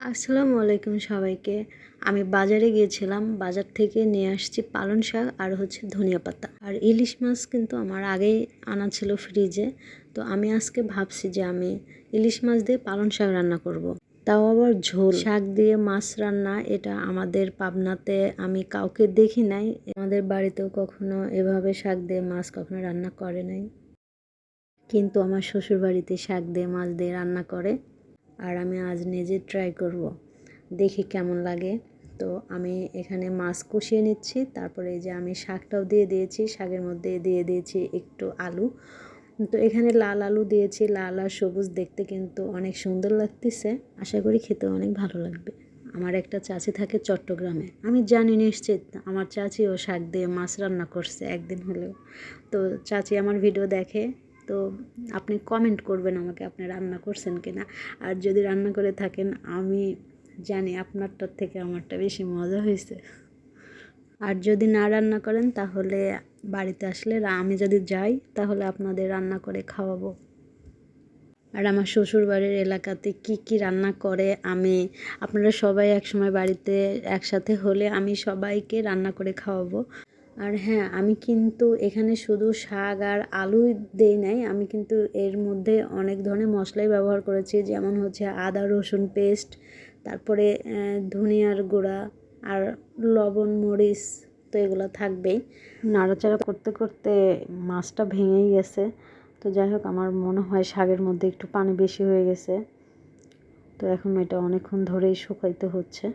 আসসালামু আলাইকুম সবাইকে। আমি বাজারে গিয়েছিলাম, বাজার থেকে নিয়ে আসছি পালং শাক আর হচ্ছে ধনিয়া পাতা। আর ইলিশ মাছ কিন্তু আমার আগেই আনা ছিল ফ্রিজে। তো আমি আজকে ভাবছি যে আমি ইলিশ মাছ দিয়ে পালং শাক রান্না করব। তাও আবার ঝোল। শাক দিয়ে মাছ রান্না, এটা আমাদের পাবনাতে আমি কাউকে দেখি নাই। আমাদের বাড়িতেও কখনো এভাবে শাক দিয়ে মাছ কখনো রান্না করে নাই। কিন্তু আমার শ্বশুর বাড়িতে শাক দিয়ে মাছ দিয়ে রান্না করে। আর আমি আজ নিজে ট্রাই করব। দেখি কেমন লাগে। তো আমি এখানে মাছ কষিয়ে নিচ্ছি। তারপরে এই যে আমি শাকটাও দিয়ে দিয়েছি। শাকের মধ্যে দিয়ে দিয়েছি একটু আলু। তো এখানে লাল আলু দিয়েছি। লাল আর সবুজ দেখতে কিন্তু অনেক সুন্দর লাগতেছে। আশা করি খেতে অনেক ভালো লাগবে। আমার একটা চাচি থাকে চট্টগ্রামে। আমি জানি নিশ্চিত আমার চাচিও শাক দিয়ে মাছ রান্না করছে একদিন হলেও। তো চাচি আমার ভিডিও দেখে। তো আপনি কমেন্ট করবেন আমাকে আপনি রান্না করছেন কিনা। আর যদি রান্না করে থাকেন, আমি জানি আপনারটার থেকে আমারটা বেশি মজা হয়েছে। আর যদি না রান্না করেন, তাহলে বাড়িতে আসলে আমি যদি যাই, তাহলে আপনাদের রান্না করে খাওয়াবো। আর আমার শ্বশুরবাড়ির এলাকাতে কি কি রান্না করে, আমি আপনারা সবাই একসময় বাড়িতে একসাথে হলে আমি সবাইকে রান্না করে খাওয়াবো। আর হ্যাঁ আমি কিন্তু এখানে শুধু শাক আর আলু দেই নাই, আমি কিন্তু এর মধ্যে অনেক ধরনের মশলাই ব্যবহার করেছি, যেমন হচ্ছে আদা, রসুন পেস্ট তারপরে ধনিয়ার গুঁড়া আর লবণ, মরিচ, তো এগুলো থাকবেই। নাড়াচাড়া করতে করতে মাছটা ভেঙেই গেছে, তো যাই হোক, আমার মনে হয় শাকের মধ্যে একটু পানি বেশি হয়ে গেছে, তো এখন এটা অনেকক্ষণ ধরেই শুকাইতে হচ্ছে।